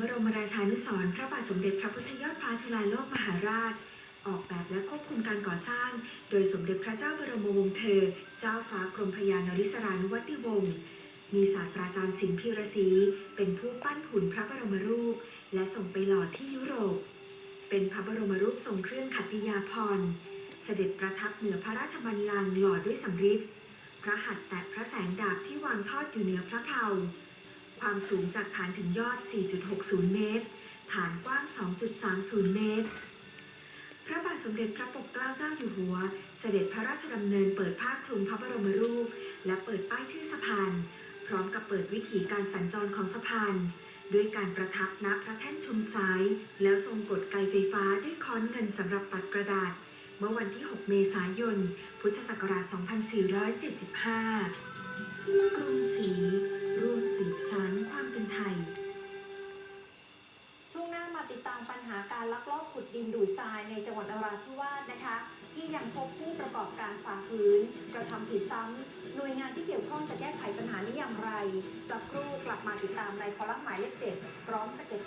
มราชานุสรณ์พระบาทสมเด็จพระพุทธยอดฟ้าจุฬาโลกมหาราช ออกแบบและควบคุมการก่อสร้าง โดยสมเด็จพระเจ้าบรมวงศ์เธอ เจ้าฟ้ากรมพยานริศรานุวัติวงศ์มีศาสตราจารย์สินพิรศรีเป็นผู้ปั้นหุ่นพระบรมรูป และส่งไปหล่อที่ยุโรป เป็นพระบรมรูปทรงเครื่องขัตติยาภรเสด็จประทับเหนือพระราชบัลลังก์หล่อด้วยสำริดพระหัตถ์แตะพระแสงดาบที่วางทอดอยู่เหนือพระเพลา ความสูงจากฐานถึงยอด 4.60 เมตร ฐานกว้าง 2.30 เมตร พระบาทสมเด็จพระปกเกล้าเจ้าอยู่หัว เสด็จพระราชดำเนินเปิดผ้าคลุมพระบรมรูป และเปิดป้ายชื่อสะพาน พร้อมกับเปิดวิถีการสัญจรของสะพาน ด้วยการประทับณพระแท่นชุมซ้าย แล้วทรงกดไกไฟฟ้าด้วยค้อนเงินสำหรับตัดกระดาษ เมื่อวันที่ 6 เมษายน พุทธศักราช 2475 ตามปัญหาการลักลอบขุดดินดูดทรายในจังหวัดนราธิวาสนะคะ ที่ยังพบผู้ประกอบการฝ่าฝืนกระทำผิดซ้ำหน่วยงานที่เกี่ยวข้องจะแก้ไขปัญหานี้อย่างไร สักครู่กลับมาติดตามในคอลัมน์หมายเลขเจ็ดพร้อมสเก็ต